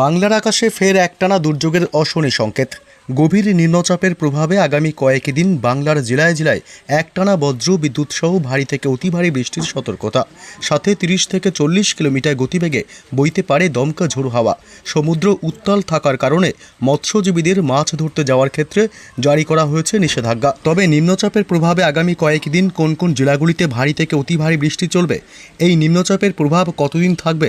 বাংলার আকাশে ফের একটানা দুর্যোগের অশনি সংকেত। গভীর নিম্নচাপের প্রভাবে আগামী কয়েকদিন বাংলার জেলায় জেলায় একটানা বজ্র বিদ্যুৎ সহ ভারী থেকে অতি ভারী বৃষ্টির সতর্কতা। সাথে তিরিশ থেকে চল্লিশ কিলোমিটার গতিবেগে বইতে পারে দমকা ঝোড়ো হাওয়া। সমুদ্র উত্তাল থাকার কারণে মৎস্যজীবীদের মাছ ধরতে যাওয়ার ক্ষেত্রে জারি করা হয়েছে নিষেধাজ্ঞা। তবে নিম্নচাপের প্রভাবে আগামী কয়েকদিন কোন কোন জেলাগুলিতে ভারী থেকে অতি ভারী বৃষ্টি চলবে? এই নিম্নচাপের প্রভাব কতদিন থাকবে?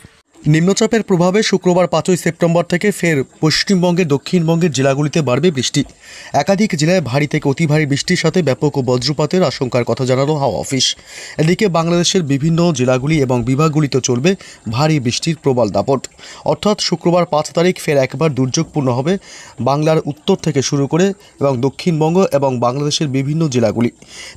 নিম্নচাপের প্রভাবে শুক্রবার পাঁচই সেপ্টেম্বর থেকে ফের পশ্চিমবঙ্গের দক্ষিণবঙ্গের জেলাগুলিতে বাড়বে বৃষ্টি। একাধিক জেলায় ভারী থেকে অতি ভারী বৃষ্টির সাথে ব্যাপক ও বজ্রপাতের আশঙ্কার কথা জানালো হাওয়া অফিস। এদিকে বাংলাদেশের বিভিন্ন জেলাগুলি এবং বিভাগগুলিতে চলবে ভারী বৃষ্টির প্রবল দাপট। অর্থাৎ শুক্রবার পাঁচ তারিখ ফের একবার দুর্যোগপূর্ণ হবে বাংলার উত্তর থেকে শুরু করে এবং দক্ষিণবঙ্গ এবং বাংলাদেশের বিভিন্ন জেলাগুলি।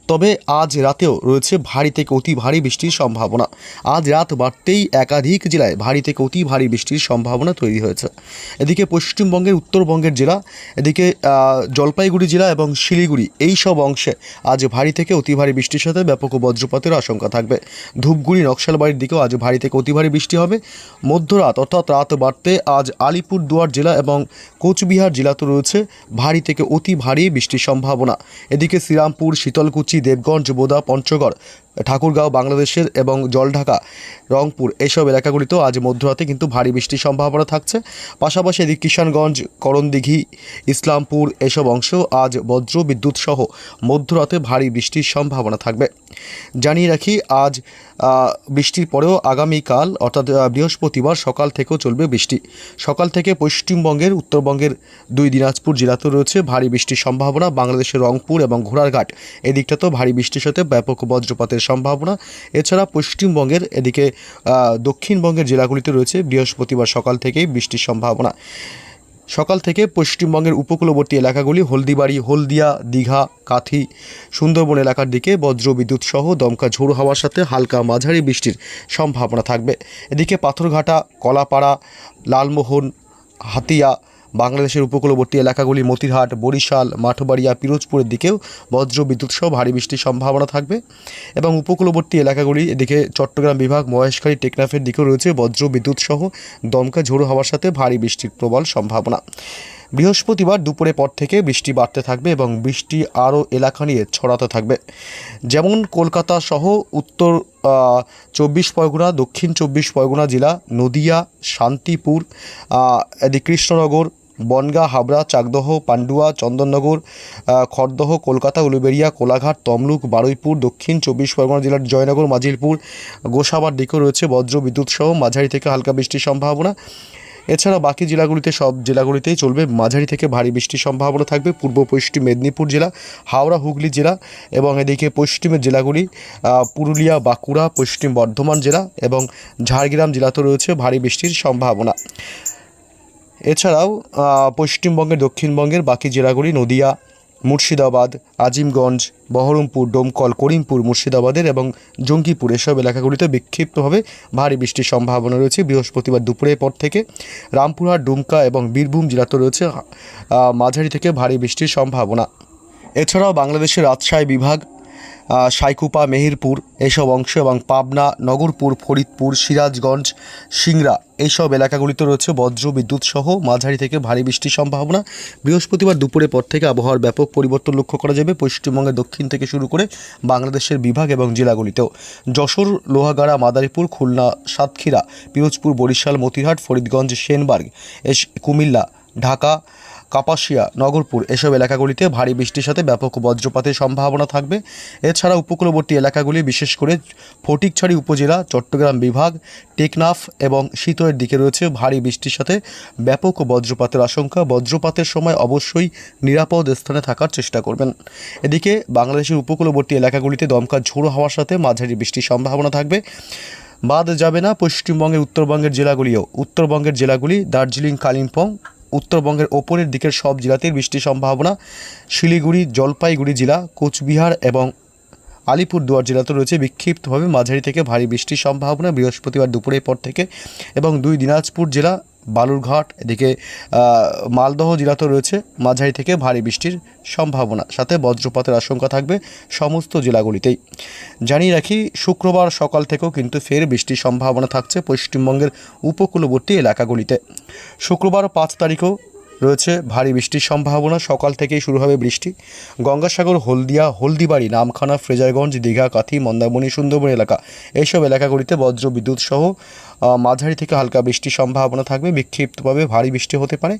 তবে আজ রাতেও রয়েছে ভারী থেকে অতি ভারী বৃষ্টির সম্ভাবনা। আজ রাত বাড়তেই একাধিক জেলায় ভারী থেকে অতি ভারী বৃষ্টির সম্ভাবনা তৈরি হয়েছে। এদিকে পশ্চিমবঙ্গের উত্তরবঙ্গের জেলা, এদিকে জলপাইগুড়ি জেলা এবং শিলিগুড়ি, এই সব অংশে আজ ভারী থেকে অতি ভারী বৃষ্টির সাথে ব্যাপক বজ্রপাতের আশঙ্কা থাকবে। ধূপগুড়ি, নকশালবাড়ির দিকেও আজ ভারী থেকে অতি ভারী বৃষ্টি হবে। মধ্যরাত অর্থাৎ রাত বাড়তে আজ আলিপুর দুয়ার জেলা এবং কোচবিহার জেলাতে রয়েছে ভারী থেকে অতি ভারী বৃষ্টির সম্ভাবনা। এদিকে শ্রীরামপুর, শীতলকুচি, দেবগঞ্জ, বোদা, পঞ্চগড়, ঠাকুরগাঁও, বাংলাদেশের এবং জলঢাকা, রংপুর, এসব এলাকাগুলিতেও আজ মধ্যরাতে কিন্তু ভারী বৃষ্টির সম্ভাবনা থাকছে। পাশাপাশি এদিকে কিষানগঞ্জ, করণদিঘি, ইসলামপুর এসব অংশেও আজ বজ্র বিদ্যুৎ সহ মধ্যরাতে ভারী বৃষ্টির সম্ভাবনা থাকবে। জানিয়ে রাখি, আজ বৃষ্টির পরেও আগামীকাল, অর্থাৎ বৃহস্পতিবার সকাল থেকেও চলবে বৃষ্টি। সকাল থেকে পশ্চিমবঙ্গের, উত্তরবঙ্গের দুই দিনাজপুর জেলাতেও রয়েছে ভারী বৃষ্টির সম্ভাবনা। বাংলাদেশের রংপুর এবং ঘোড়ারঘাট এদিকটাতেও ভারী বৃষ্টির সাথে ব্যাপক বজ্রপাতের সম্ভাবনা। এছাড়া পশ্চিমবঙ্গের এদিকে দক্ষিণবঙ্গের জেলাগুলিতে রয়েছে বৃহস্পতিবার সকাল থেকেই বৃষ্টির সম্ভাবনা। সকাল থেকে পশ্চিমবঙ্গের উপকূলবর্তী এলাকাগুলি হলদিবাড়ি, হলদিয়া, দীঘা, কাথি, সুন্দরবন এলাকার দিকে বজ্রবিদ্যুৎ সহ দমকা ঝোড়ো হওয়ার সাথে হালকা মাঝারি বৃষ্টির সম্ভাবনা থাকবে। এদিকে পাথরঘাটা, কলাপাড়া, লালমোহন, হাতিয়া বাংলাদেশের উপকূলবর্তী এলাকাগুলি মতিরহাট, বরিশাল, মাঠবাড়িয়া, পিরোজপুরের দিকেও বজ্র বিদ্যুৎ সহ ভারী বৃষ্টির সম্ভাবনা থাকবে এবং উপকূলবর্তী এলাকাগুলি এদিকে চট্টগ্রাম বিভাগ, মহেশখালী, টেকনাফের দিকেও রয়েছে বজ্র বিদ্যুৎ সহ দমকা ঝোড়ো হওয়ার সাথে ভারী বৃষ্টির প্রবল সম্ভাবনা। বৃহস্পতিবার দুপুরে পর থেকে বৃষ্টি বাড়তে থাকবে এবং বৃষ্টি আরও এলাকা নিয়ে ছড়াতে থাকবে। যেমন কলকাতা সহ উত্তর চব্বিশ পরগনা, দক্ষিণ চব্বিশ পরগনা জেলা, নদিয়া, শান্তিপুর এদিকে কৃষ্ণনগর বনগাঁ, হাবড়া, চাকদহ, পান্ডুয়া, চন্দননগর খড়দহ, কলকাতা, উলুবেড়িয়া, কোলাঘাট, তমলুক, বারুইপুর, দক্ষিণ চব্বিশ পরগনা জেলার জয়নগর, মাজিলপুর, গোসাবার দিকেও রয়েছে বজ্র বিদ্যুৎ সহ মাঝারি থেকে হালকা বৃষ্টির সম্ভাবনা। এছাড়া বাকি জেলাগুলিতে সব জেলাগুলিতেই চলবে মাঝারি থেকে ভারী বৃষ্টির সম্ভাবনা থাকবে। পূর্ব পশ্চিম মেদিনীপুর জেলা, হাওড়া, হুগলি জেলা এবং এদিকে পশ্চিমের জেলাগুলি পুরুলিয়া, বাঁকুড়া, পশ্চিম বর্ধমান জেলা এবং ঝাড়গ্রাম জেলাতেও রয়েছে ভারী বৃষ্টির সম্ভাবনা। এছাড়াও পশ্চিমবঙ্গের, দক্ষিণবঙ্গের বাকি জেলাগুলি নদিয়া, মুর্শিদাবাদ, আজিমগঞ্জ, বহরমপুর, ডোমকল, করিমপুর, মুর্শিদাবাদের এবং জঙ্গিপুর এসব এলাকাগুলিতে বিক্ষিপ্তভাবে ভারী বৃষ্টির সম্ভাবনা রয়েছে। বৃহস্পতিবার দুপুরের পর থেকে রামপুরহাট, ডুমকা এবং বীরভূম জেলাতে রয়েছে মাঝারি থেকে ভারী বৃষ্টির সম্ভাবনা। এছাড়াও বাংলাদেশের রাজশাহী বিভাগ সাইকুপা, মেহেরপুর এইসব অংশ এবং পাবনা, নগরপুর, ফরিদপুর, সিরাজগঞ্জ, সিংড়া এইসব এলাকাগুলিতে রয়েছে বজ্র বিদ্যুৎ সহ মাঝারি থেকে ভারী বৃষ্টির সম্ভাবনা। বৃহস্পতিবার দুপুরের পর থেকে আবহাওয়ার ব্যাপক পরিবর্তন লক্ষ্য করা যাবে পশ্চিমবঙ্গের দক্ষিণ থেকে শুরু করে বাংলাদেশের বিভাগ এবং জেলাগুলিতেও। যশোর, লোহাগাড়া, মাদারীপুর, খুলনা, সাতক্ষীরা, পিরোজপুর, বরিশাল, মতিহাট, ফরিদগঞ্জ, সেনবার্গ, এস কুমিল্লা, ঢাকা কাপাসিয়া, নগরপুর এসব এলাকাগুলিতে ভারী বৃষ্টির সাথে ব্যাপক বজ্রপাতের সম্ভাবনা থাকবে। এছাড়া উপকূলবর্তী এলাকাগুলি, বিশেষ করে ফটিকছড়ি উপজেলা, চট্টগ্রাম বিভাগ, টেকনাফ এবং শীতয়ের দিকে রয়েছে ভারী বৃষ্টির সাথে ব্যাপক বজ্রপাতের আশঙ্কা। বজ্রপাতের সময় অবশ্যই নিরাপদ স্থানে থাকার চেষ্টা করবেন। এদিকে বাংলাদেশের উপকূলবর্তী এলাকাগুলিতে দমকা ঝোড়ো হওয়ার সাথে মাঝারি বৃষ্টির সম্ভাবনা থাকবে। বাদ যাবে না পশ্চিমবঙ্গের উত্তরবঙ্গের জেলাগুলিও। উত্তরবঙ্গের জেলাগুলি দার্জিলিং, কালিম্পং উত্তরবঙ্গের ওপরের দিকের সব জেলাতেই বৃষ্টির সম্ভাবনা। শিলিগুড়ি, জলপাইগুড়ি জেলা, কোচবিহার এবং আলিপুরদুয়ার জেলাতে রয়েছে বিক্ষিপ্তভাবে মাঝারি থেকে ভারী বৃষ্টির সম্ভাবনা বৃহস্পতিবার দুপুরের পর থেকে এবং দুই দিনাজপুর জেলা বালুরঘাট, এদিকে মালদহ জেলাতেও রয়েছে মাঝারি থেকে ভারী বৃষ্টির সম্ভাবনা। সাথে বজ্রপাতের আশঙ্কা থাকবে সমস্ত জেলাগুলিতেই। জানিয়ে রাখি, শুক্রবার সকাল থেকেও কিন্তু ফের বৃষ্টির সম্ভাবনা থাকছে পশ্চিমবঙ্গের উপকূলবর্তী এলাকাগুলিতে। শুক্রবার পাঁচ তারিখেও রয়েছে ভারী বৃষ্টির সম্ভাবনা। সকাল থেকেই শুরু হবে বৃষ্টি। গঙ্গাসাগর, হলদিয়া, হলদিবাড়ি, নামখানা, ফ্রেজারগঞ্জ, দীঘা, কাথি, মন্দারমণি, সুন্দরবন এলাকা। এইসব এলাকাগুলিতে বজ্র বিদ্যুৎ সহ মাঝারি থেকে হালকা বৃষ্টির সম্ভাবনা থাকবে। বিক্ষিপ্তভাবে ভারী বৃষ্টি হতে পারে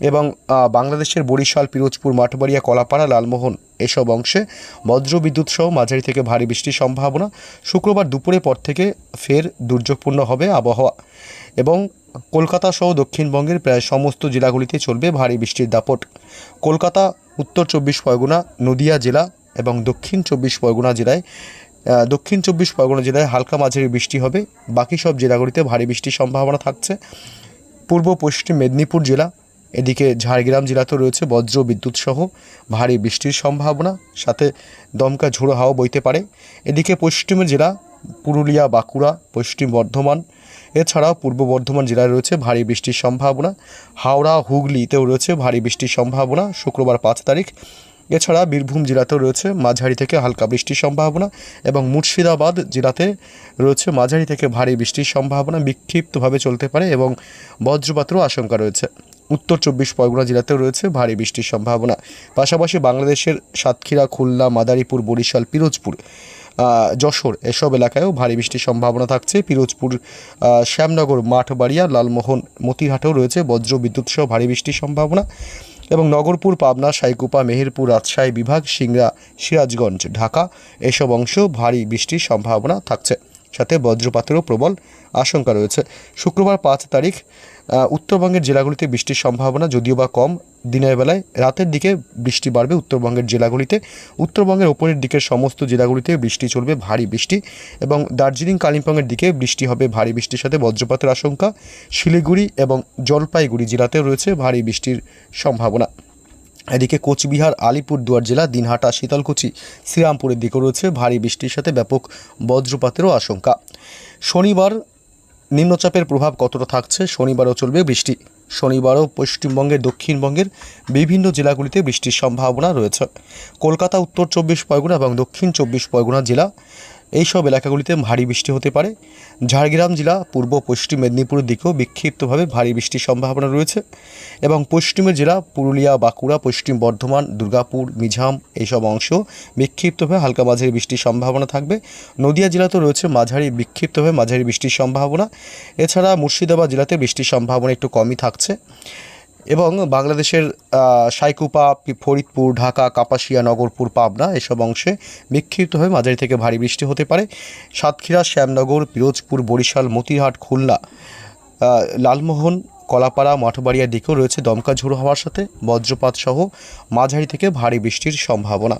এবং বাংলাদেশের বরিশাল, পিরোজপুর, মাঠবাড়িয়া, কলাপাড়া, লালমোহন এসব অংশে বজ্র বিদ্যুৎ সহ মাঝারি থেকে ভারী বৃষ্টির সম্ভাবনা। শুক্রবার দুপুরের পর থেকে ফের দুর্যোগপূর্ণ হবে আবহাওয়া। এবং কলকাতা সহ দক্ষিণবঙ্গের প্রায় সমস্ত জেলাগুলিতে চলবে ভারী বৃষ্টির দাপট। কলকাতা, উত্তর চব্বিশ পরগনা, নদিয়া জেলা এবং দক্ষিণ চব্বিশ পরগনা জেলায় দক্ষিণ চব্বিশ পরগনা জেলায় হালকা মাঝারি বৃষ্টি হবে। বাকি সব জেলাগুলিতে ভারী বৃষ্টির সম্ভাবনা থাকছে। পূর্ব, পশ্চিম মেদিনীপুর জেলা, এদিকে ঝাড়গ্রাম জেলাতেও রয়েছে বজ্র বিদ্যুৎ সহ ভারী বৃষ্টির সম্ভাবনা। সাথে দমকা ঝোড়ো হাওয়া বইতে পারে। এদিকে পশ্চিমের জেলা, পুরুলিয়া, বাঁকুড়া, পশ্চিম বর্ধমান এছাড়াও পূর্ব বর্ধমান জেলায় রয়েছে ভারী বৃষ্টির সম্ভাবনা। হাওড়া, হুগলিতেও রয়েছে ভারী বৃষ্টির সম্ভাবনা, শুক্রবার পাঁচ তারিখ। এছাড়া বীরভূম জেলাতেও রয়েছে মাঝারি থেকে হালকা বৃষ্টির সম্ভাবনা এবং মুর্শিদাবাদ জেলাতে রয়েছে মাঝারি থেকে ভারী বৃষ্টির সম্ভাবনা বিক্ষিপ্তভাবে চলতে পারে এবং বজ্রপাতেরও আশঙ্কা রয়েছে। উত্তর চব্বিশ পরগনা জেলাতেও রয়েছে ভারী বৃষ্টির সম্ভাবনা। পাশাপাশি বাংলাদেশের সাতক্ষীরা, খুলনা, মাদারীপুর, বরিশাল, পিরোজপুর যশোর, এসব এলাকায়ও ভারী বৃষ্টির সম্ভাবনা থাকছে। পিরোজপুর শ্যামনগর, মাঠবাড়িয়া, লালমোহন, মতিহাটেও রয়েছে বজ্র বিদ্যুৎ সহ ভারী বৃষ্টির সম্ভাবনা। এবং নগরপুর, পাবনা, সাইকুপা, মেহেরপুর, রাজশাহী বিভাগ, সিংড়া, সিরাজগঞ্জ, ঢাকা, এসব অংশ ভারী বৃষ্টির সম্ভাবনা থাকছে। সাথে বজ্রপাতেরও প্রবল আশঙ্কা রয়েছে। শুক্রবার পাঁচ তারিখ উত্তরবঙ্গের জেলাগুলিতে বৃষ্টির সম্ভাবনা যদিও বা কম, দিনের বেলায় রাতের দিকে বৃষ্টি বাড়বে উত্তরবঙ্গের জেলাগুলিতে। উত্তরবঙ্গের ওপরের দিকের সমস্ত জেলাগুলিতে বৃষ্টি চলবে ভারী বৃষ্টি এবং দার্জিলিং, কালিম্পংয়ের দিকে বৃষ্টি হবে ভারী বৃষ্টির সাথে বজ্রপাতের আশঙ্কা। শিলিগুড়ি এবং জলপাইগুড়ি জেলাতেও রয়েছে ভারী বৃষ্টির সম্ভাবনা। এদিকে কোচবিহার আলিপুরদুয়ার জেলা, দিনহাটা, শীতলকুচি, শ্রীরামপুরের দিকেও রয়েছে ভারী বৃষ্টির সাথে ব্যাপক বজ্রপাতেরও আশঙ্কা। শনিবার নিম্নচাপের প্রভাব কতটা থাকছে? শনিবারও চলবে বৃষ্টি। শনিবারও পশ্চিমবঙ্গের, দক্ষিণবঙ্গের বিভিন্ন জেলাগুলিতে বৃষ্টির সম্ভাবনা রয়েছে। কলকাতা, উত্তর চব্বিশ পরগনা এবং দক্ষিণ চব্বিশ পরগনা জেলা এইসব এলাকাগুলিতে ভারী বৃষ্টি হতে পারে। ঝাড়গ্রাম জেলা, পূর্ব, পশ্চিম মেদিনীপুরের দিকেও বিক্ষিপ্তভাবে ভারী বৃষ্টির সম্ভাবনা রয়েছে এবং পশ্চিমের জেলা, পুরুলিয়া, বাঁকুড়া, পশ্চিম বর্ধমান, দুর্গাপুর মিঝাম এইসব অংশ বিক্ষিপ্তভাবে হালকা মাঝারি বৃষ্টির সম্ভাবনা থাকবে। নদিয়া জেলাতেও রয়েছে মাঝারি, বিক্ষিপ্তভাবে মাঝারি বৃষ্টির সম্ভাবনা। এছাড়া মুর্শিদাবাদ জেলাতে বৃষ্টির সম্ভাবনা একটু কমই থাকছে। এবং বাংলাদেশের সাইকুপা, ফরিদপুর, ঢাকা, কাপাসিয়া, নগরপুর, পাবনা এসব অংশে বিক্ষিপ্ত হয়ে মাঝারি থেকে ভারী বৃষ্টি হতে পারে। সাতক্ষীরা, শ্যামনগর, পিরোজপুর, বরিশাল, মতিহাট, খুলনা লালমোহন, কলাপাড়া, মাঠবাড়িয়ার দিকেও রয়েছে দমকা ঝুড়ো হওয়ার সাথে বজ্রপাত সহ মাঝারি থেকে ভারী বৃষ্টির সম্ভাবনা।